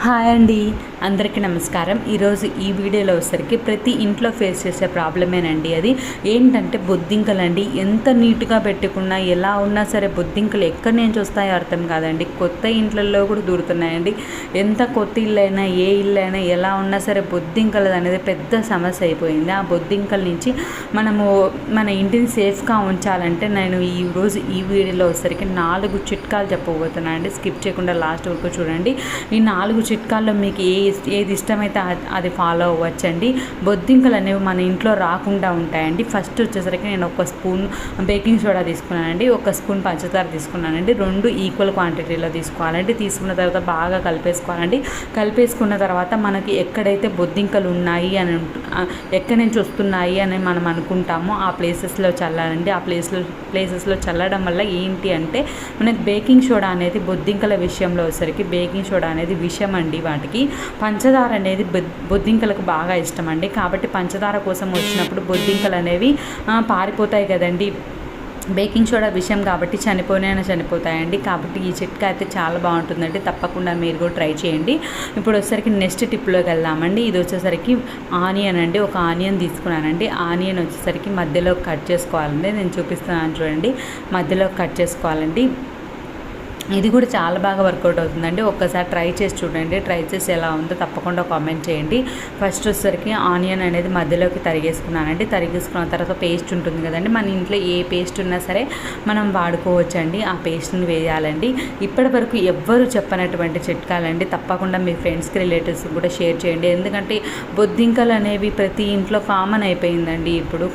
Hi అండి. అందరికీ నమస్కారం. ఈరోజు ఈ వీడియోలో వచ్చేసరికి ప్రతి ఇంట్లో ఫేస్ చేసే ప్రాబ్లమేనండి అది. ఏంటంటే బొద్దింకలండి. ఎంత నీట్గా పెట్టుకున్నా ఎలా ఉన్నా సరే బొద్దింకలు ఎక్కడి నుంచి వస్తాయో అర్థం కాదండి. కొత్త ఇంట్లలో కూడా దూరుతున్నాయండి. ఎంత కొత్త ఇల్లైనా ఏ ఇల్లైనా ఎలా ఉన్నా సరే బొద్దింకలు అనేది పెద్ద సమస్య అయిపోయింది. ఆ బొద్దింకల నుంచి మనము మన ఇంటిని సేఫ్గా ఉంచాలంటే నేను ఈ రోజు ఈ వీడియోలో వచ్చేసరికి నాలుగు చిట్కాలు చెప్పబోతున్నాను అండి స్కిప్ చేయకుండా లాస్ట్ వరకు చూడండి. ఈ నాలుగు చిట్కాల్లో మీకు ఏ ఏది ఇష్టమైతే అది- ఫాలో ఫాలో అవ్వచ్చండి. బొద్దింకలు అనేవి మన ఇంట్లో రాకుండా ఉంటాయండి. ఫస్ట్ వచ్చేసరికి నేను ఒక స్పూన్ బేకింగ్ సోడా తీసుకున్నానండి. ఒక స్పూన్ పంచదార తీసుకున్నానండి. రెండు ఈక్వల్ క్వాంటిటీలో తీసుకోవాలండి. తీసుకున్న తర్వాత బాగా కలిపేసుకోవాలండి. కలిపేసుకున్న తర్వాత మనకి ఎక్కడైతే బొద్దింకలు ఉన్నాయి అని ఎక్కడి నుంచి వస్తున్నాయి అని మనం అనుకుంటామో ఆ ప్లేసెస్లో చల్లాలండి. ఆ ప్లేస్లో ప్లేసెస్లో చల్లడం వల్ల ఏంటి అంటే మనకి బేకింగ్ సోడా అనేది బొద్దింకల విషయంలో వచ్చేసరికి బేకింగ్ సోడా అనేది విషం అండి వాటికి. పంచదార అనేది బొద్దింకలకు బాగా ఇష్టం అండి కాబట్టి పంచదార కోసం వచ్చినప్పుడు బొద్దింకలు అనేవి పారిపోతాయి కదండి. బేకింగ్ సోడా విషయం కాబట్టి చనిపోయినా చనిపోతాయండి. కాబట్టి ఈ చిట్కా అయితే చాలా బాగుంటుందండి. తప్పకుండా మీరు కూడా ట్రై చేయండి. ఇప్పుడు వచ్చేసరికి నెక్స్ట్ టిప్లోకి వెళ్దామండి. ఇది వచ్చేసరికి ఆనియన్ అండి. ఒక ఆనియన్ తీసుకున్నానండి. ఆనియన్ వచ్చేసరికి మధ్యలో కట్ చేసుకోవాలండి. నేను చూపిస్తున్నాను చూడండి. మధ్యలో కట్ చేసుకోవాలండి. ఇది కూడా చాలా బాగా వర్కౌట్ అవుతుందండి. ఒక్కసారి ట్రై చేసి చూడండి. ట్రై చేసి ఎలా ఉందో తప్పకుండా కామెంట్ చేయండి. ఫస్ట్ వచ్చేసరికి ఆనియన్ అనేది మధ్యలోకి తరిగేసుకున్నానండి. తరిగేసుకున్న తర్వాత పేస్ట్ ఉంటుంది కదండి. మన ఇంట్లో ఏ పేస్ట్ ఉన్నా సరే మనం వాడుకోవచ్చండి. ఆ పేస్ట్ని వేయాలండి. ఇప్పటి వరకు ఎవ్వరు చెప్పనటువంటి చిట్కాలండి. తప్పకుండా మీ ఫ్రెండ్స్కి రిలేటివ్స్కి కూడా షేర్ చేయండి. ఎందుకంటే బొద్దింకలు అనేవి ప్రతి ఇంట్లో కామన్ అయిపోయిందండి. ఇప్పుడు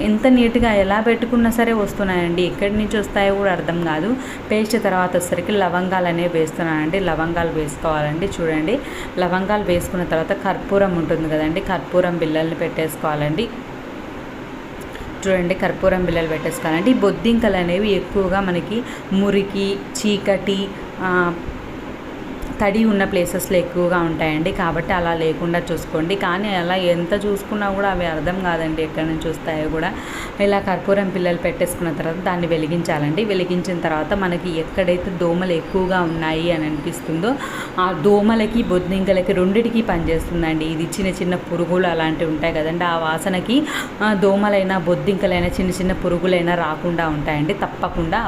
ఎంత నీట్గా ఎలా పెట్టుకున్నా సరే వస్తున్నాయండి. ఎక్కడి నుంచి వస్తాయో కూడా అర్థం కాదు. పేస్ట్ తర్వాత వచ్చేసరికి లవంగాలు అనేవి వేస్తున్నానండి. లవంగాలు వేసుకోవాలండి. చూడండి. లవంగాలు వేసుకున్న తర్వాత కర్పూరం ఉంటుంది కదండి. కర్పూరం బిల్లల్ని పెట్టేసుకోవాలండి. చూడండి. కర్పూరం బిల్లలు పెట్టేసుకోవాలండి. ఈ బొద్దింకలు అనేవి ఎక్కువగా మనకి మురికి చీకటి తడి ఉన్న ప్లేసెస్లో ఎక్కువగా ఉంటాయండి. కాబట్టి అలా లేకుండా చూసుకోండి. కానీ అలా ఎంత చూసుకున్నా కూడా అవి అర్థం కాదండి. ఎక్కడి నుంచి వస్తాయో కూడా. ఇలా కర్పూరం పిల్లలు పెట్టేసుకున్న తర్వాత దాన్ని వెలిగించాలండి. వెలిగించిన తర్వాత మనకి ఎక్కడైతే దోమలు ఎక్కువగా ఉన్నాయి అని అనిపిస్తుందో ఆ దోమలకి బొద్దింకలకి రెండిటికి పనిచేస్తుందండి. ఇది చిన్న చిన్న పురుగులు అలాంటివి ఉంటాయి కదండి. ఆ వాసనకి దోమలైనా బొద్దింకలైనా చిన్న చిన్న పురుగులైనా రాకుండా ఉంటాయండి. తప్పకుండా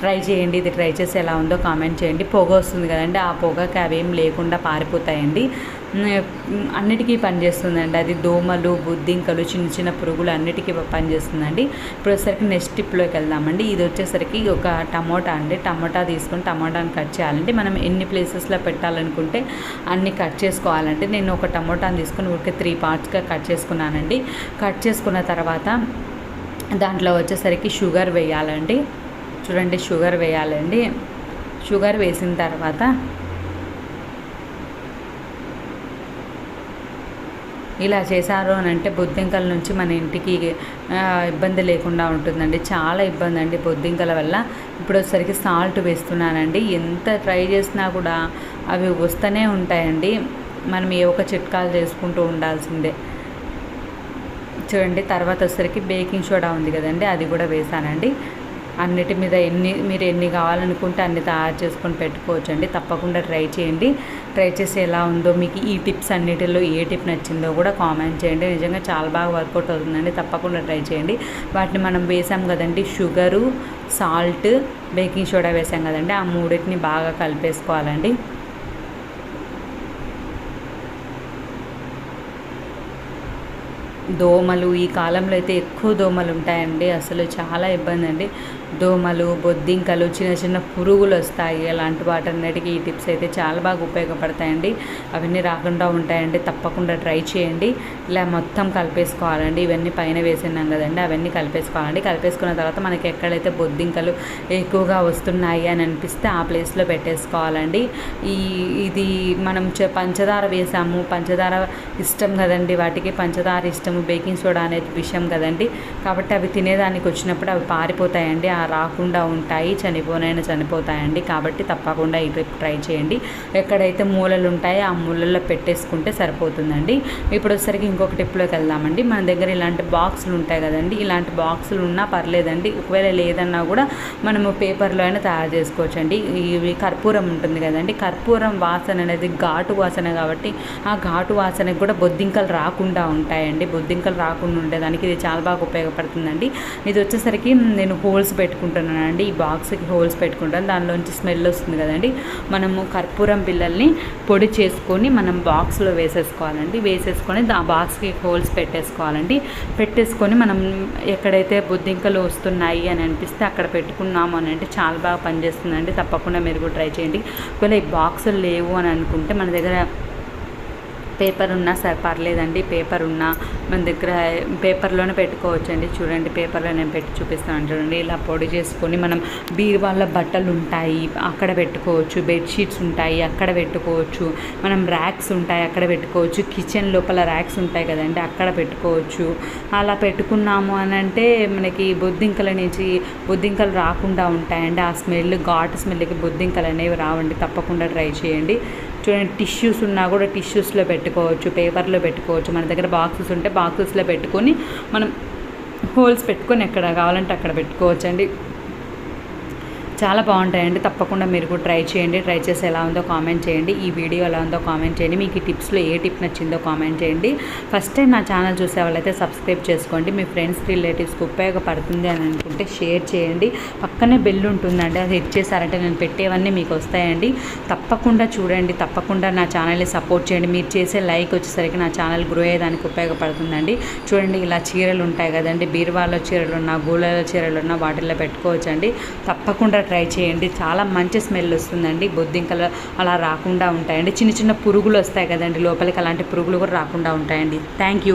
ట్రై చేయండి ఇది ట్రై చేసి ఎలా ఉందో కామెంట్ చేయండి. పొగ వస్తుంది కదండి ఆ పొగకి అవేం లేకుండా పారిపోతాయండి. అన్నిటికీ పనిచేస్తుందండి. అది దోమలు బుద్ధింకలు చిన్న చిన్న పురుగులు అన్నిటికీ పనిచేస్తుందండి. ఇప్పుడు వచ్చేసరికి నెక్స్ట్ టిప్లోకి వెళ్దామండి. ఇది వచ్చేసరికి ఒక టమోటా అండి. టమోటా తీసుకొని టమోటాని కట్ చేయాలండి. మనం ఎన్ని ప్లేసెస్లో పెట్టాలనుకుంటే అన్ని కట్ చేసుకోవాలంటే నేను ఒక టమోటాని తీసుకొని ఊరికే త్రీ పార్ట్స్గా కట్ చేసుకున్నానండి. కట్ చేసుకున్న తర్వాత దాంట్లో వచ్చేసరికి షుగర్ వేయాలండి. చూడండి షుగర్ వేయాలండి. షుగర్ వేసిన తర్వాత ఇలా చేశారు అని అంటే బొద్దింకల నుంచి మన ఇంటికి ఇబ్బంది లేకుండా ఉంటుందండి. చాలా ఇబ్బంది అండి బొద్దింకల వల్ల. ఇప్పుడు వచ్చేసరికి సాల్ట్ వేస్తున్నానండి. ఎంత ట్రై చేసినా కూడా అవి వస్తూనే ఉంటాయండి. మనం ఏ ఒక చిట్కాలు చేసుకుంటూ ఉండాల్సిందే. చూడండి తర్వాత వచ్చేసరికి బేకింగ్ సోడా ఉంది కదండి అది కూడా వేసానండి అన్నిటి మీద ఎన్ని మీరు ఎన్ని కావాలనుకుంటే అన్ని తయారు చేసుకొని పెట్టుకోవచ్చండి. తప్పకుండా ట్రై చేయండి. ట్రై చేసి ఎలా ఉందో మీకు ఈ టిప్స్ అన్నిటిలో ఏ టిప్ నచ్చిందో కూడా కామెంట్ చేయండి. నిజంగా చాలా బాగా వర్కౌట్ అవుతుందండి. తప్పకుండా ట్రై చేయండి. వాటిని మనం వేసాం కదండి షుగరు సాల్ట్ బేకింగ్ సోడా వేసాం కదండి. ఆ మూడింటిని బాగా కలిపేసుకోవాలండి. దోమలు ఈ కాలంలో అయితే ఎక్కువ దోమలు ఉంటాయండి. అసలు చాలా ఇబ్బంది అండి. దోమలు బొద్దింకలు చిన్న చిన్న పురుగులు వస్తాయి. అలాంటి వాటన్నిటికీ ఈ టిప్స్ అయితే చాలా బాగా ఉపయోగపడతాయండి. అవన్నీ రాకుండా ఉంటాయండి. తప్పకుండా ట్రై చేయండి. ఇలా మొత్తం కలిపేసుకోవాలండి. ఇవన్నీ పైన వేసినాం కదండి. అవన్నీ కలిపేసుకోవాలండి. కలిపేసుకున్న తర్వాత మనకి ఎక్కడైతే బొద్దింకలు ఎక్కువగా వస్తున్నాయి అని అనిపిస్తే ఆ ప్లేస్లో పెట్టేసుకోవాలండి. ఈ ఇది మనం పంచదార వేసాము. పంచదార ఇష్టం కదండి. వాటికి పంచదార ఇష్టము బేకింగ్ సోడా అనేది విషయం కదండి. కాబట్టి అవి తినేదానికి వచ్చినప్పుడు అవి పారిపోతాయండి. ఆ రాకుండా ఉంటాయి చనిపోనైనా చనిపోతాయండి. కాబట్టి తప్పకుండా ఈ ట్రిప్ ట్రై చేయండి. ఎక్కడైతే మూలలు ఉంటాయో ఆ మూలల్లో పెట్టేసుకుంటే సరిపోతుందండి. ఇప్పుడు వచ్చేసరికి ఇంకొక టిప్లోకి వెళ్దామండి. మన దగ్గర ఇలాంటి బాక్సులు ఉంటాయి కదండి. ఇలాంటి బాక్సులు ఉన్నా పర్లేదండి. ఒకవేళ లేదన్నా కూడా మనము పేపర్లో అయినా తయారు చేసుకోవచ్చండి. ఇవి కర్పూరం ఉంటుంది కదండి. కర్పూరం వాసన అనేది ఘాటు వాసన కాబట్టి ఆ ఘాటు వాసనకి కూడా బొద్దింకలు రాకుండా ఉంటాయండి. బొద్దింకలు రాకుండా ఉండేదానికి ఇది చాలా బాగా ఉపయోగపడుతుందండి. ఇది వచ్చేసరికి నేను హోల్స్ పెట్టి పెట్టుకుంటున్నానండి ఈ బాక్స్కి హోల్స్ పెట్టుకుంటాను. దానిలోంచి స్మెల్ వస్తుంది కదండి. మనము కర్పూరం పిల్లల్ని పొడి చేసుకొని మనం బాక్స్లో వేసేసుకోవాలండి. వేసేసుకొని ఆ బాక్స్కి హోల్స్ పెట్టేసుకోవాలండి. పెట్టేసుకొని మనం ఎక్కడైతే బొద్దింకలు వస్తున్నాయి అని అనిపిస్తే అక్కడ పెట్టుకున్నాము అని అంటే చాలా బాగా పనిచేస్తుందండి. తప్పకుండా మీరు కూడా ట్రై చేయండి. ఒకవేళ ఈ బాక్సులు లేవు అని అనుకుంటే మన దగ్గర పేపర్ ఉన్నా సరే పర్లేదండి. పేపర్ ఉన్నా మన దగ్గర పేపర్లోనే పెట్టుకోవచ్చండి. చూడండి పేపర్లో నేను పెట్టి చూపిస్తాను చూడండి. ఇలా పొడి చేసుకొని మనం బీరువాళ్ళ బట్టలు ఉంటాయి అక్కడ పెట్టుకోవచ్చు. బెడ్షీట్స్ ఉంటాయి అక్కడ పెట్టుకోవచ్చు. మనం ర్యాక్స్ ఉంటాయి అక్కడ పెట్టుకోవచ్చు. కిచెన్ లోపల ర్యాక్స్ ఉంటాయి కదండి అక్కడ పెట్టుకోవచ్చు. అలా పెట్టుకున్నాము అని అంటే మనకి బొద్దింకల నుంచి బొద్దింకలు రాకుండా ఉంటాయండి. ఆ స్మెల్ ఘాట్ స్మెల్కి బొద్దింకలు అనేవి రావండి. తప్పకుండా ట్రై చేయండి. చూడండి టిష్యూస్ ఉన్నా కూడా టిష్యూస్లో పెట్టుకోవచ్చు పేపర్లో పెట్టుకోవచ్చు. మన దగ్గర బాక్సెస్ ఉంటే బాక్సెస్లో పెట్టుకొని మనం హోల్స్ పెట్టుకొని ఎక్కడ కావాలంటే అక్కడ పెట్టుకోవచ్చు అండి చాలా బాగుంటాయండి. తప్పకుండా మీరు కూడా ట్రై చేయండి. ట్రై చేసి ఎలా ఉందో కామెంట్ చేయండి. ఈ వీడియో ఎలా ఉందో కామెంట్ చేయండి. మీకు ఈ టిప్స్లో ఏ టిప్ నచ్చిందో కామెంట్ చేయండి. ఫస్ట్ టైం నా ఛానల్ చూసే వాళ్ళైతే సబ్స్క్రైబ్ చేసుకోండి. మీ ఫ్రెండ్స్ రిలేటివ్స్కి ఉపయోగపడుతుంది అని అనుకుంటే షేర్ చేయండి. పక్కనే బెల్ ఉంటుందండి. అది హిట్ చేశారంటే నేను పెట్టేవన్నీ మీకు వస్తాయండి. తప్పకుండా చూడండి. తప్పకుండా నా ఛానల్ని సపోర్ట్ చేయండి. మీరు చేసే లైక్ వచ్చేసరికి నా ఛానల్ గ్రో అయ్యేదానికి ఉపయోగపడుతుందండి. చూడండి ఇలా చీరలు ఉంటాయి కదండి. బీరువాలో చీరలు ఉన్నా గూళ్ళలో చీరలు ఉన్నా వాటిల్లో పెట్టుకోవచ్చండి. తప్పకుండా ట్రై చేయండి. చాలా మంచి స్మెల్ వస్తుందండి. బొద్దింకలు అలా రాకుండా ఉంటాయండి. చిన్న చిన్న పురుగులు వస్తాయి కదండి లోపలికి. అలాంటి పురుగులు కూడా రాకుండా ఉంటాయండి. Thank you